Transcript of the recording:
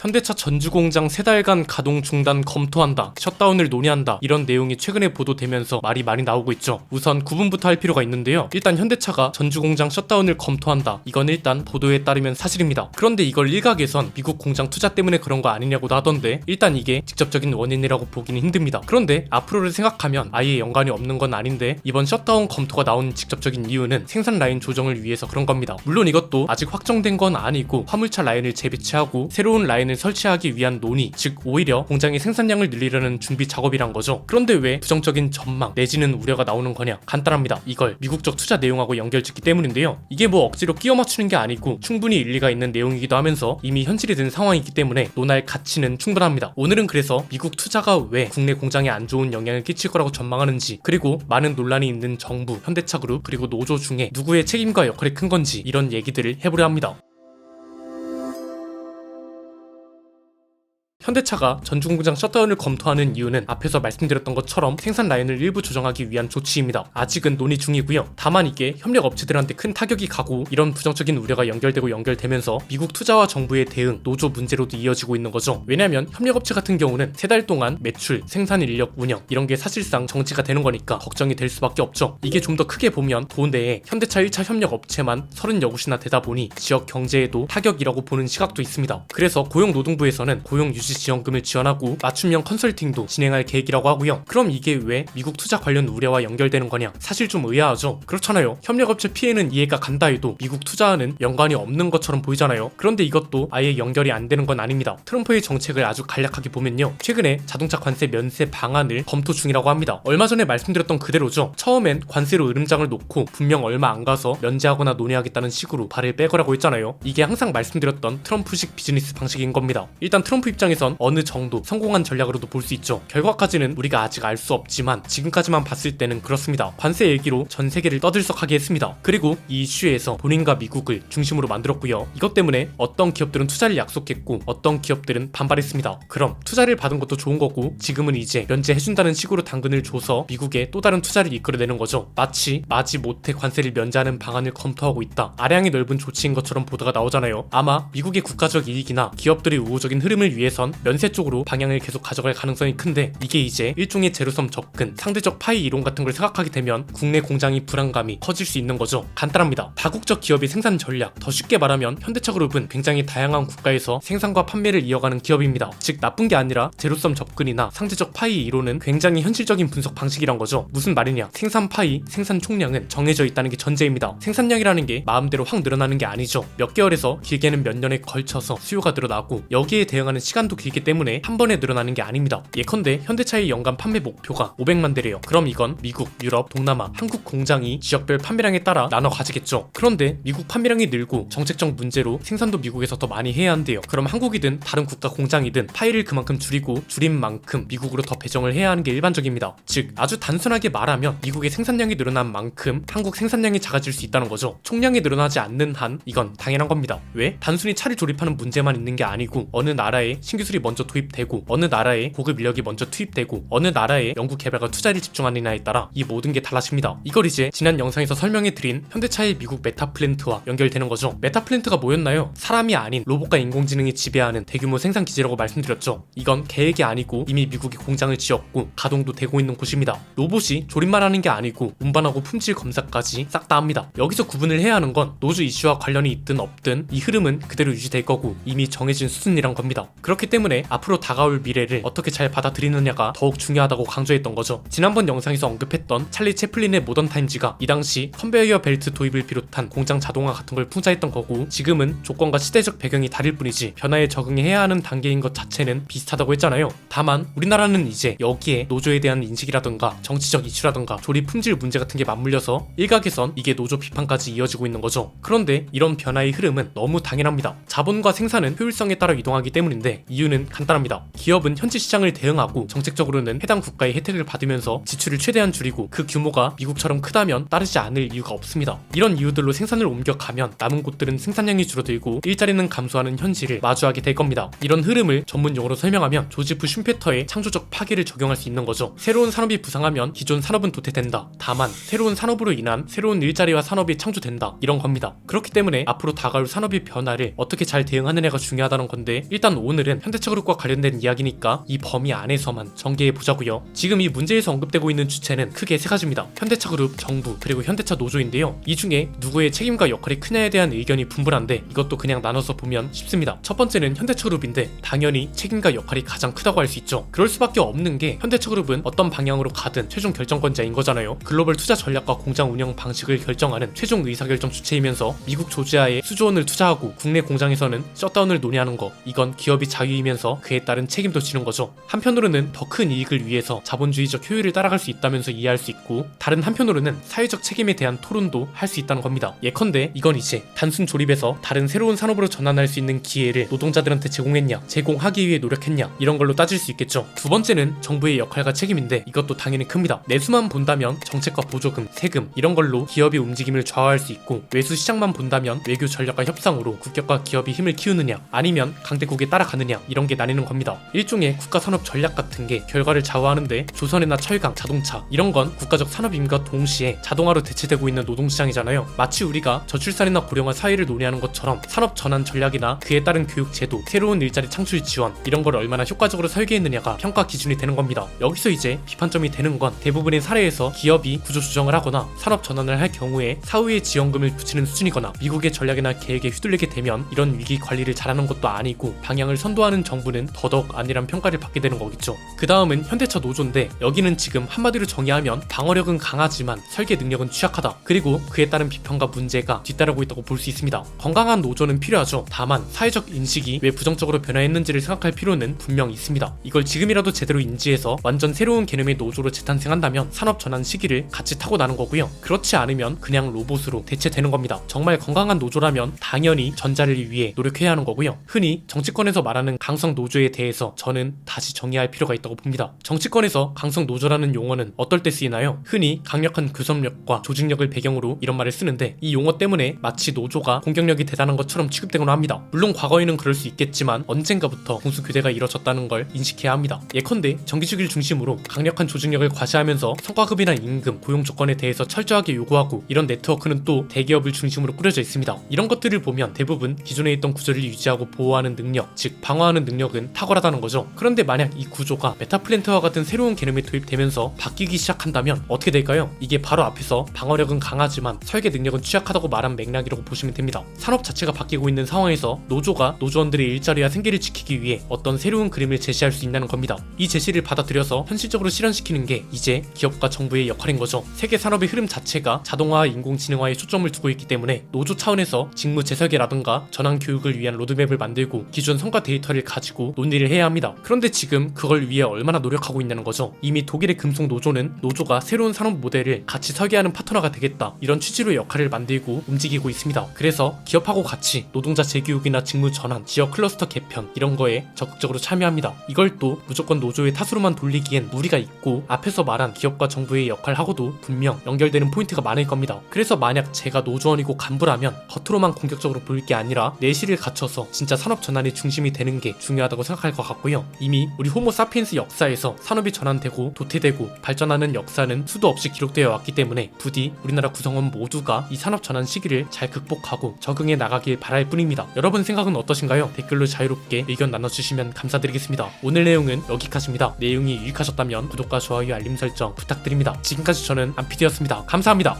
현대차 전주공장 세 달간 가동 중단 검토한다. 셧다운을 논의한다. 이런 내용이 최근에 보도되면서 말이 많이 나오고 있죠. 우선 구분부터 할 필요가 있는데요. 일단 현대차가 전주공장 셧다운을 검토한다. 이건 일단 보도에 따르면 사실입니다. 그런데 이걸 일각에선 미국 공장 투자 때문에 그런 거 아니냐고도 하던데 일단 이게 직접적인 원인이라고 보기는 힘듭니다. 그런데 앞으로를 생각하면 아예 연관이 없는 건 아닌데 이번 셧다운 검토가 나온 직접적인 이유는 생산 라인 조정을 위해서 그런 겁니다. 물론 이것도 아직 확정된 건 아니고 화물차 라인을 재배치하고 새로운 라인 을 설치하기 위한 논의, 즉 오히려 공장의 생산량을 늘리려는 준비 작업이란 거죠. 그런데 왜 부정적인 전망 내지는 우려가 나오는 거냐? 간단합니다. 이걸 미국적 투자 내용하고 연결짓기 때문인데요. 이게 뭐 억지로 끼워 맞추는 게 아니고 충분히 일리가 있는 내용이기도 하면서 이미 현실이 된 상황이기 때문에 논할 가치는 충분합니다. 오늘은 그래서 미국 투자가 왜 국내 공장에 안 좋은 영향을 끼칠 거라고 전망하는지 그리고 많은 논란이 있는 정부, 현대차 그룹 그리고 노조 중에 누구의 책임과 역할이 큰 건지 이런 얘기들을 해보려 합니다. 현대차가 전주공장 셧다운을 검토하는 이유는 앞에서 말씀드렸던 것처럼 생산 라인을 일부 조정하기 위한 조치입니다. 아직은 논의 중이고요. 다만 이게 협력 업체들한테 큰 타격이 가고 이런 부정적인 우려가 연결되고 연결되면서 미국 투자와 정부의 대응, 노조 문제로도 이어지고 있는 거죠. 왜냐하면 협력 업체 같은 경우는 세 달 동안 매출, 생산 인력 운영 이런 게 사실상 정지가 되는 거니까 걱정이 될 수밖에 없죠. 이게 좀 더 크게 보면 돈 내에 현대차 1차 협력 업체만 30여 곳이나 되다 보니 지역 경제에도 타격이라고 보는 시각도 있습니다. 그래서 고용노동부에서는 고용 유지 지원금을 지원하고 맞춤형 컨설팅도 진행할 계획이라고 하고요. 그럼 이게 왜 미국 투자 관련 우려와 연결되는 거냐? 사실 좀 의아하죠. 그렇잖아요. 협력업체 피해는 이해가 간다 해도 미국 투자와는 연관이 없는 것처럼 보이잖아요. 그런데 이것도 아예 연결이 안 되는 건 아닙니다. 트럼프의 정책을 아주 간략하게 보면요. 최근에 자동차 관세 면세 방안을 검토 중이라고 합니다. 얼마 전에 말씀드렸던 그대로죠. 처음엔 관세로 으름장을 놓고 분명 얼마 안 가서 면제하거나 논의하겠다는 식으로 발을 빼거라고 했잖아요. 이게 항상 말씀드렸던 트럼프식 비즈니스 방식인 겁니다. 일단 트럼프 입장에 선 어느 정도 성공한 전략으로도 볼 수 있죠. 결과까지는 우리가 아직 알 수 없지만 지금까지만 봤을 때는 그렇습니다. 관세 얘기로 전 세계를 떠들썩하게 했습니다. 그리고 이 이슈에서 본인과 미국을 중심으로 만들었고요. 이것 때문에 어떤 기업들은 투자를 약속했고 어떤 기업들은 반발했습니다. 그럼 투자를 받은 것도 좋은 거고 지금은 이제 면제해준다는 식으로 당근을 줘서 미국에 또 다른 투자를 이끌어내는 거죠. 마치 마지 못해 관세를 면제하는 방안을 검토하고 있다. 아량이 넓은 조치인 것처럼 보도가 나오잖아요. 아마 미국의 국가적 이익이나 기업들의 우호적인 흐름을 위해선 면세 쪽으로 방향을 계속 가져갈 가능성이 큰데 이게 이제 일종의 제로섬 접근, 상대적 파이 이론 같은 걸 생각하게 되면 국내 공장이 불안감이 커질 수 있는 거죠. 간단합니다. 다국적 기업의 생산 전략, 더 쉽게 말하면 현대차 그룹은 굉장히 다양한 국가에서 생산과 판매를 이어가는 기업입니다. 즉 나쁜 게 아니라 제로섬 접근이나 상대적 파이 이론은 굉장히 현실적인 분석 방식이란 거죠. 무슨 말이냐? 생산 파이, 생산 총량은 정해져 있다는 게 전제입니다. 생산량이라는 게 마음대로 확 늘어나는 게 아니죠. 몇 개월에서 길게는 몇 년에 걸쳐서 수요가 늘어나고 여기에 대응하는 시간도 길기 때문에 한 번에 늘어나는 게 아닙니다. 예컨대 현대차의 연간 판매 목표가 500만 대래요. 그럼 이건 미국, 유럽, 동남아, 한국 공장이 지역별 판매량에 따라 나눠 가지겠죠. 그런데 미국 판매량이 늘고 정책적 문제로 생산도 미국에서 더 많이 해야 한대요. 그럼 한국이든 다른 국가 공장이든 파이를 그만큼 줄이고 줄인 만큼 미국으로 더 배정을 해야 하는 게 일반적입니다. 즉 아주 단순하게 말하면 미국의 생산량이 늘어난 만큼 한국 생산량이 작아질 수 있다는 거죠. 총량이 늘어나지 않는 한 이건 당연한 겁니다. 왜? 단순히 차를 조립하는 문제만 있는 게 아니고 어느 나라에 신 기술이 먼저 도입되고 어느 나라에 고급 인력이 먼저 투입되고 어느 나라에 연구 개발과 투자를 집중하느냐에 따라 이 모든 게 달라집니다. 이걸 이제 지난 영상에서 설명해 드린 현대차의 미국 메타 플랜트와 연결되는 거죠. 메타 플랜트가 뭐였나요? 사람이 아닌 로봇과 인공지능이 지배하는 대규모 생산 기지라고 말씀드렸죠. 이건 계획이 아니고 이미 미국이 공장을 지었고 가동도 되고 있는 곳입니다. 로봇이 조립만 하는 게 아니고 운반하고 품질 검사까지 싹 다 합니다. 여기서 구분을 해야 하는 건 노조 이슈와 관련이 있든 없든 이 흐름은 그대로 유지될 거고 이미 정해진 수준이란 겁니다. 그렇기 때문에 앞으로 다가올 미래를 어떻게 잘 받아들이느냐가 더욱 중요하다고 강조했던 거죠. 지난번 영상에서 언급했던 찰리 채플린의 모던 타임즈가 이 당시 컨베이어 벨트 도입을 비롯한 공장 자동화 같은 걸 풍자했던 거고 지금은 조건과 시대적 배경이 다를 뿐이지 변화에 적응해야 하는 단계인 것 자체는 비슷하다고 했잖아요. 다만 우리나라는 이제 여기에 노조에 대한 인식이라던가 정치적 이슈라던가 조립 품질 문제 같은 게 맞물려서 일각에선 이게 노조 비판까지 이어지고 있는 거죠. 그런데 이런 변화의 흐름은 너무 당연합니다. 자본과 생산은 효율성에 따라 이동하기 때문인데 이유는 이유는 간단합니다. 기업은 현지 시장을 대응하고 정책적으로는 해당 국가의 혜택을 받으면서 지출을 최대한 줄이고 그 규모가 미국처럼 크다면 따르지 않을 이유가 없습니다. 이런 이유들로 생산을 옮겨가면 남은 곳들은 생산량이 줄어들고 일자리는 감소하는 현실을 마주하게 될 겁니다. 이런 흐름을 전문 용어로 설명하면 조지프 슈페터의 창조적 파괴를 적용할 수 있는 거죠. 새로운 산업이 부상하면 기존 산업은 도태된다. 다만 새로운 산업으로 인한 새로운 일자리와 산업이 창조된다. 이런 겁니다. 그렇기 때문에 앞으로 다가올 산업의 변화를 어떻게 잘 대응하느냐가 중요하다는 건데 일단 오늘은 현대 차그룹과 관련된 이야기니까 이 범위 안에서만 전개해 보자고요. 지금 이 문제에서 언급되고 있는 주체는 크게 세 가지입니다. 현대차그룹, 정부, 그리고 현대차 노조인데요. 이 중에 누구의 책임과 역할이 크냐에 대한 의견이 분분한데 이것도 그냥 나눠서 보면 쉽습니다. 첫 번째는 현대차그룹인데 당연히 책임과 역할이 가장 크다고 할 수 있죠. 그럴 수밖에 없는 게 현대차그룹은 어떤 방향으로 가든 최종 결정권자인 거잖아요. 글로벌 투자 전략과 공장 운영 방식을 결정하는 최종 의사결정 주체이면서 미국 조지아에 수조 원을 투자하고 국내 공장에서는 셧다운을 논의하는 거 이건 기업이 자유이면 서 그에 따른 책임도 지는 거죠. 한편으로는 더 큰 이익을 위해서 자본주의적 효율을 따라갈 수 있다면서 이해할 수 있고 다른 한편으로는 사회적 책임에 대한 토론도 할 수 있다는 겁니다. 예컨대 이건 이제 단순 조립에서 다른 새로운 산업으로 전환할 수 있는 기회를 노동자들한테 제공했냐 제공하기 위해 노력했냐 이런 걸로 따질 수 있겠죠. 두 번째는 정부의 역할과 책임인데 이것도 당연히 큽니다. 내수만 본다면 정책과 보조금, 세금 이런 걸로 기업의 움직임을 좌우할 수 있고 외수 시장만 본다면 외교 전략과 협상으로 국격과 기업이 힘을 키우느냐 아니면 강대국에 따라가느냐 이런 게 나뉘는 겁니다. 일종의 국가 산업 전략 같은 게 결과를 좌우하는데 조선이나 철강, 자동차 이런 건 국가적 산업임과 동시에 자동화로 대체되고 있는 노동시장이잖아요. 마치 우리가 저출산이나 고령화 사회를 논의하는 것처럼 산업 전환 전략이나 그에 따른 교육 제도, 새로운 일자리 창출 지원 이런 걸 얼마나 효과적으로 설계했느냐가 평가 기준이 되는 겁니다. 여기서 이제 비판점이 되는 건 대부분의 사례에서 기업이 구조 조정을 하거나 산업 전환을 할 경우에 사후에 지원금을 붙이는 수준이거나 미국의 전략이나 계획에 휘둘리게 되면 이런 위기 관리를 잘하는 것도 아니고 방향을 선도하는 정부는 더더욱 아니란 평가를 받게 되는 거겠죠. 그 다음은 현대차 노조인데 여기는 지금 한마디로 정의하면 방어력은 강하지만 설계 능력은 취약하다. 그리고 그에 따른 비판과 문제가 뒤따르고 있다고 볼 수 있습니다. 건강한 노조는 필요하죠. 다만 사회적 인식이 왜 부정적으로 변화했는지를 생각할 필요는 분명 있습니다. 이걸 지금이라도 제대로 인지해서 완전 새로운 개념의 노조로 재탄생한다면 산업 전환 시기를 같이 타고 나는 거고요. 그렇지 않으면 그냥 로봇으로 대체되는 겁니다. 정말 건강한 노조라면 당연히 전자를 위해 노력해야 하는 거고요. 흔히 정치권에서 말하는 강성 노조에 대해서 저는 다시 정의할 필요가 있다고 봅니다. 정치권에서 강성 노조라는 용어는 어떨 때 쓰이나요? 흔히 강력한 교섭력과 조직력을 배경으로 이런 말을 쓰는데 이 용어 때문에 마치 노조가 공격력이 대단한 것처럼 취급되곤 합니다. 물론 과거에는 그럴 수 있겠지만 언젠가부터 공수 교대가 이뤄졌다는 걸 인식해야 합니다. 예컨대 정기주기를 중심으로 강력한 조직력을 과시하면서 성과급이나 임금, 고용 조건에 대해서 철저하게 요구하고 이런 네트워크는 또 대기업을 중심으로 꾸려져 있습니다. 이런 것들을 보면 대부분 기존에 있던 구조를 유지하고 보호하는 능력, 즉 방어 하는 능력은 탁월하다는 거죠. 그런데 만약 이 구조가 메타플랜트와 같은 새로운 개념이 도입되면서 바뀌기 시작한다면 어떻게 될까요? 이게 바로 앞에서 방어력은 강하지만 설계 능력은 취약하다고 말한 맥락이라고 보시면 됩니다. 산업 자체가 바뀌고 있는 상황에서 노조가 노조원들의 일자리와 생계를 지키기 위해 어떤 새로운 그림을 제시할 수 있다는 겁니다. 이 제시를 받아들여서 현실적으로 실현시키는 게 이제 기업과 정부의 역할인 거죠. 세계 산업의 흐름 자체가 자동화와 인공지능화에 초점을 두고 있기 때문에 노조 차원에서 직무 재설계라든가 전환 교육을 위한 로드맵을 만들고 기존 성과 데이터를 가지고 논의를 해야 합니다. 그런데 지금 그걸 위해 얼마나 노력하고 있냐는 거죠. 이미 독일의 금속 노조는 노조가 새로운 산업 모델을 같이 설계하는 파트너가 되겠다 이런 취지로 역할을 만들고 움직이고 있습니다. 그래서 기업하고 같이 노동자 재교육이나 직무 전환, 지역 클러스터 개편 이런 거에 적극적으로 참여합니다. 이걸 또 무조건 노조의 탓으로만 돌리기엔 무리가 있고 앞에서 말한 기업과 정부의 역할하고도 분명 연결되는 포인트가 많을 겁니다. 그래서 만약 제가 노조원이고 간부라면 겉으로만 공격적으로 보일 게 아니라 내실을 갖춰서 진짜 산업 전환의 중심이 되는 게 중요하다고 생각할 것 같고요. 이미 우리 호모 사피엔스 역사에서 산업이 전환되고 도태되고 발전하는 역사는 수도 없이 기록되어 왔기 때문에 부디 우리나라 구성원 모두가 이 산업 전환 시기를 잘 극복하고 적응해 나가길 바랄 뿐입니다. 여러분 생각은 어떠신가요? 댓글로 자유롭게 의견 나눠주시면 감사드리겠습니다. 오늘 내용은 여기까지입니다. 내용이 유익하셨다면 구독과 좋아요 알림 설정 부탁드립니다. 지금까지 저는 안피디였습니다. 감사합니다.